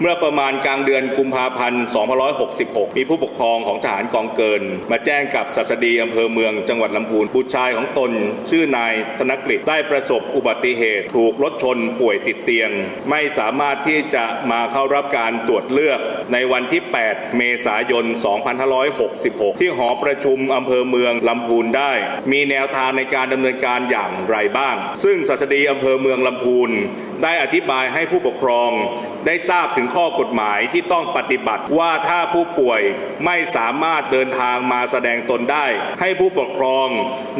เมื่อประมาณกลางเดือนกุมภาพันธ์ 2566 มีผู้ปกครองของทหารกองเกิน มาแจ้งกับศัสดีอำเภอเมืองจังหวัดลำพูนบุตรชายของตน ชื่อนายธนกฤษได้ประสบอุบัติเหตุ ถูกรถชนป่วยติดเตียง ไม่สามารถที่จะมาเข้ารับการตรวจเลือกในวันที่ 8 เมษายน 2566 ที่หอประชุมอำเภอเมืองลำพูนได้ มีแนวทางในการดำเนินการอย่างไรบ้าง ซึ่งศัสดีอำเภอเมืองลำพูนได้อธิบายให้ผู้ปกครองได้ทราบถึงข้อกฎหมายที่ต้องปฏิบัติว่าถ้าผู้ป่วยไม่สามารถเดินทางมาแสดงตนได้ ให้ผู้ปกครอง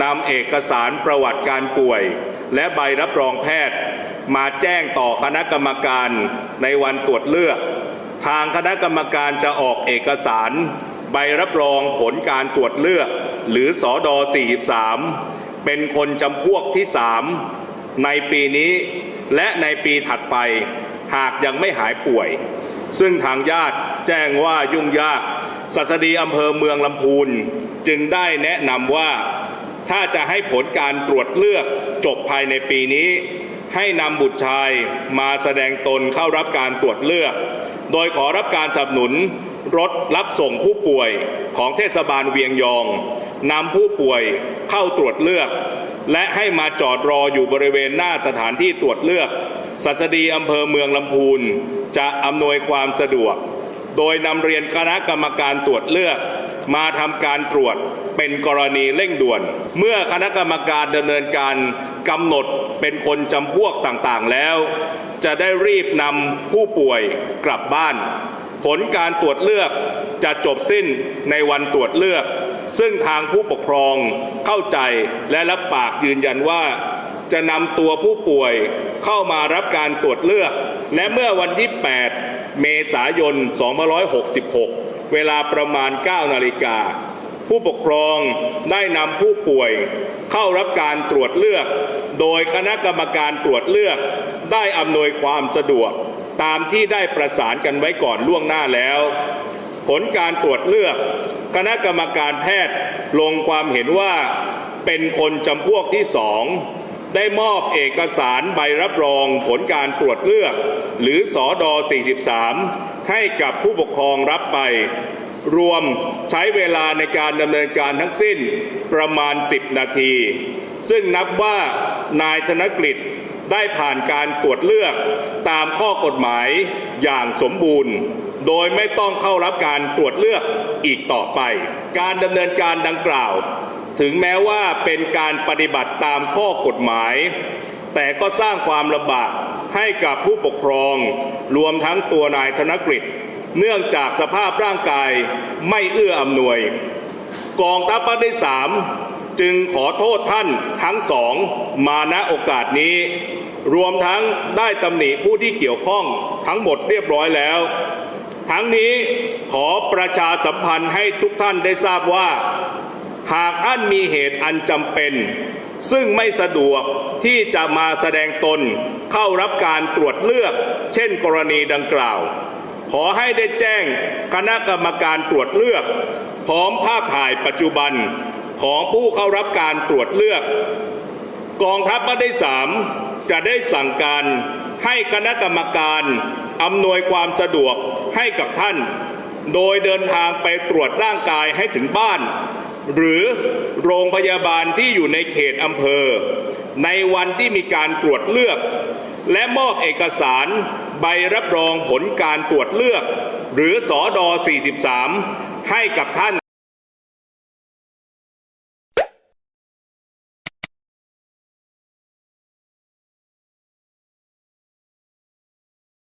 นำเอกสารประวัติการป่วย และใบรับรองแพทย์ มาแจ้งต่อคณะกรรมการในวันตรวจเลือก ทางคณะกรรมการจะออกเอกสาร ใบรับรองผลการตรวจเลือก หรือสอดอ43 เป็นคนจำพวกที่ 3 ในปีนี้และในปีถัดไป หากยังไม่หายป่วย ซึ่งทางญาติแจ้งว่ายุ่งยากสัสดีอำเภอเมืองลำพูนจึงได้แนะนำว่าถ้าจะให้ผลการตรวจเลือกจบภายในปีนี้ ให้นำบุตรชายมาแสดงตนเข้ารับการตรวจเลือก โดยขอรับการสนับสนุนรถรับส่งผู้ป่วยของเทศบาลเวียงยองนำผู้ป่วยเข้าตรวจเลือก และให้มาจอดรออยู่บริเวณหน้าสถานที่ตรวจเลือก สัสดีอำเภอเมืองลำพูนจะอำนวยความสะดวก โดยนำเรียนคณะกรรมการตรวจเลือก มาทำการตรวจเป็นกรณีเร่งด่วน เมื่อคณะกรรมการดำเนินการกำหนดเป็นคนจำพวกต่างๆแล้ว จะได้รีบนำผู้ป่วยกลับบ้าน ผลการตรวจเลือกจะจบสิ้นในวันตรวจเลือก ซึ่งทางผู้ปกครองเข้าใจและรับปากยืนยันว่า จะนำตัวผู้ป่วยเข้ามารับการตรวจเลือก และเมื่อวันที่ 8 เมษายน 2566 เวลาประมาณ 9 นาฬิกา ผู้ปกครองได้นำผู้ป่วยเข้ารับการตรวจเลือก โดยคณะกรรมการตรวจเลือก ได้อำนวยความสะดวก ตามที่ได้ประสานกันไว้ก่อนล่วงหน้าแล้ว ผลการตรวจเลือก คณะกรรมการแพทย์ลงความเห็นว่าเป็นคนจำพวกที่สอง ได้มอบเอกสารใบรับรองผลการตรวจเลือก หรือสอดอ43 ให้กับผู้ปกครองรับไป รวมใช้เวลาในการดำเนินการทั้งสิ้นประมาณ 10 นาที ซึ่งนับว่านายธนกฤษได้ผ่านการตรวจเลือกตามข้อกฎหมายอย่างสมบูรณ์ โดยไม่ต้องเข้ารับการตรวจเลือกอีกต่อไป การดำเนินการดังกล่าว ถึงแม้ว่าเป็นการปฏิบัติตามข้อกฎหมาย แต่ก็สร้างความลำบากให้กับผู้ปกครอง รวมทั้งตัวนายธนกฤษ เนื่องจากสภาพร่างกายไม่เอื้ออำนวย กองทัพภาคที่สามจึงขอโทษท่านทั้งสองมาณโอกาสนี้ รวมทั้งได้ตำหนิผู้ที่เกี่ยวข้องทั้งหมดเรียบร้อยแล้ว ทั้งนี้ขอประชาสัมพันธ์ให้ทุกท่านได้ทราบว่า หากท่านมีเหตุอันจำเป็น ซึ่งไม่สะดวกที่จะมาแสดงตนเข้ารับการตรวจเลือก เช่นกรณีดังกล่าว ขอให้ได้แจ้งคณะกรรมการตรวจเลือก พร้อมภาพถ่ายปัจจุบันของผู้เข้ารับการตรวจเลือก กองทัพภาคที่สามจะได้สั่งการให้คณะกรรมการอำนวยความสะดวกให้กับท่าน โดยเดินทางไปตรวจร่างกายให้ถึงบ้าน หรือโรงพยาบาลที่อยู่ในเขตอำเภอ ในวันที่มีการตรวจเลือก และมอบเอกสารใบรับรองผลการตรวจเลือก หรือสอดอ43 ให้กับท่าน